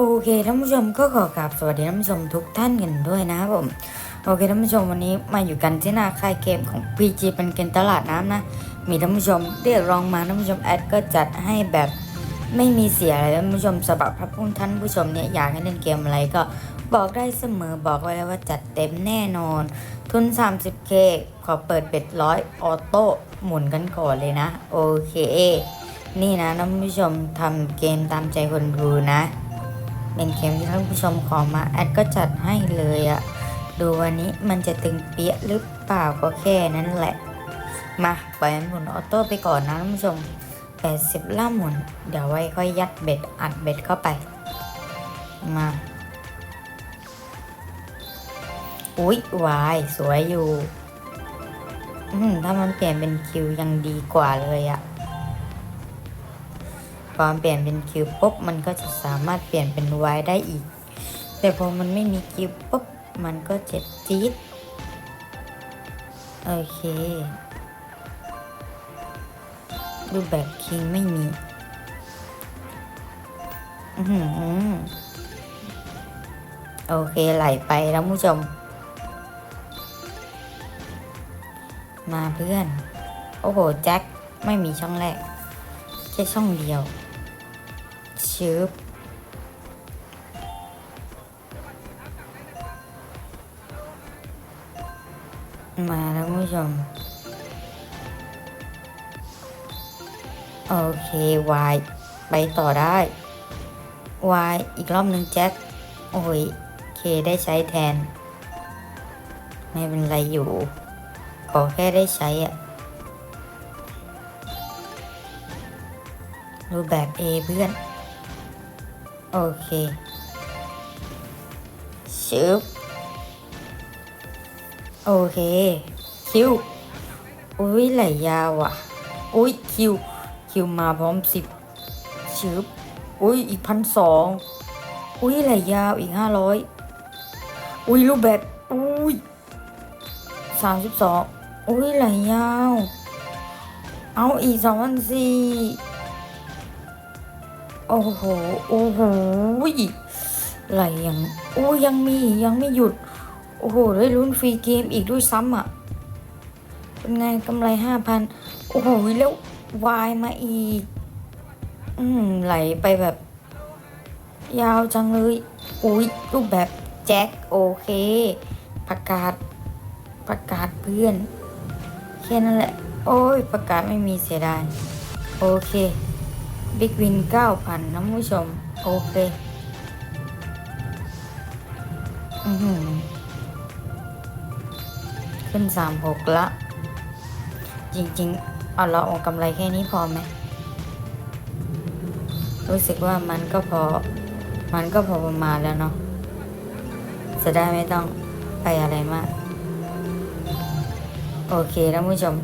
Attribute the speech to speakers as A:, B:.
A: โอเคท่านผู้ชมก็ขอกราบสวัสดีท่านผู้ชมทุกท่านกันด้วยนะครับผมโอเคท่านผู้ชมวันนี้มาอยู่กันที่หน้าค่ายเกมของ PG เป็นเกมตลาดน้ำนะ มีท่านผู้ชมเรียกร้องมาท่านผู้ชมแอดก็จัดให้แบบไม่มีเสียอะไรท่านผู้ชมสำหรับท่านผู้ชมเนี่ยอยากให้เล่นเกมอะไรก็บอกได้เสมอบอกไว้แล้วว่าจัดเต็มแน่นอน ทุน 30k ขอเปิดเบ็ดร้อยออโต้หมุนกันก่อนเลยนะโอเค นี่นะท่านผู้ชมทำเกมตามใจคนดูนะ เป็นเกมที่ท่านผู้ชมขอมาแอดก็จัดให้เลยอะดูวันนี้มันจะตึงเปี้ยหรือเปล่าก็แค่นั้นแหละ มาปล่อยมันหมุนออโต้ไปก่อนนะท่านผู้ชม 80ล่าหมุน เดี๋ยวไว้ค่อยยัดเบ็ดอัดเบ็ดเข้าไป มา อุ๊ยวาย สวยอยู่อืมถ้ามันเปลี่ยนเป็นคิวยังดีกว่าเลยอะ พอมันเปลี่ยนเป็นคิวปุ๊บมันก็จะสามารถเปลี่ยนเป็นวายได้อีก แต่พอมันไม่มีคิวปุ๊บมันก็เจ็บจี๊ดโอเค รูปแบบคิงไม่มีอือหือโอเคไหลไปแล้วผู้ชม มาเพื่อน โอ้โห แจ็ค ไม่มีช่องแรก แค่ช่องเดียว ชืบมาแล้วผู้ชม โอเควายไปต่อได้วายอีกรอบหนึ่งแจ็ค โอ้ยเคได้ใช้แทน ไม่เป็นไรอยู่ ขอแค่ได้ใช้อะรูปแบบ A เพื่อน โอเคชึบโอเค คิวอุ้ยไหลยาวอะ อุ้ยคิว คิวมาพร้อมสิบชึบอุ้ยอีกพันสองอุ้ยไหลยาวอีกห้าร้อยอุ้ยรูปแบบอุ้ยสามสิบสองอุ้ยไหลยาว เอาอีกสองพันสี่ โอ้โห โอ้โหไหลยัง โอ้ยังมียังไม่หยุด โอ้โหได้ลุ้นฟรีเกมอีกด้วยซ้ำอะ เป็นไงกำไรห้าพันโอ้โห แล้ววายมาอีก อืมไหลไปแบบ ยาวจังเลย อุ้ยรูปแบบแจ็คโอเค ประกาศประกาศเพื่อน แค่นั้นแหละ โอ้ยประกาศไม่มีเสียดาย โอเค บิ๊กวินเก้าพันน้ำผู้ชม โอเคอือหือขึ้นสามหกละ จริง ๆ เอาเราเอากำไรแค่นี้พอไหม รู้สึกว่ามันก็พอ มันก็พอประมาณแล้วเนาะ จะได้ไม่ต้องไปอะไรมาก โอเคท่านผู้ชม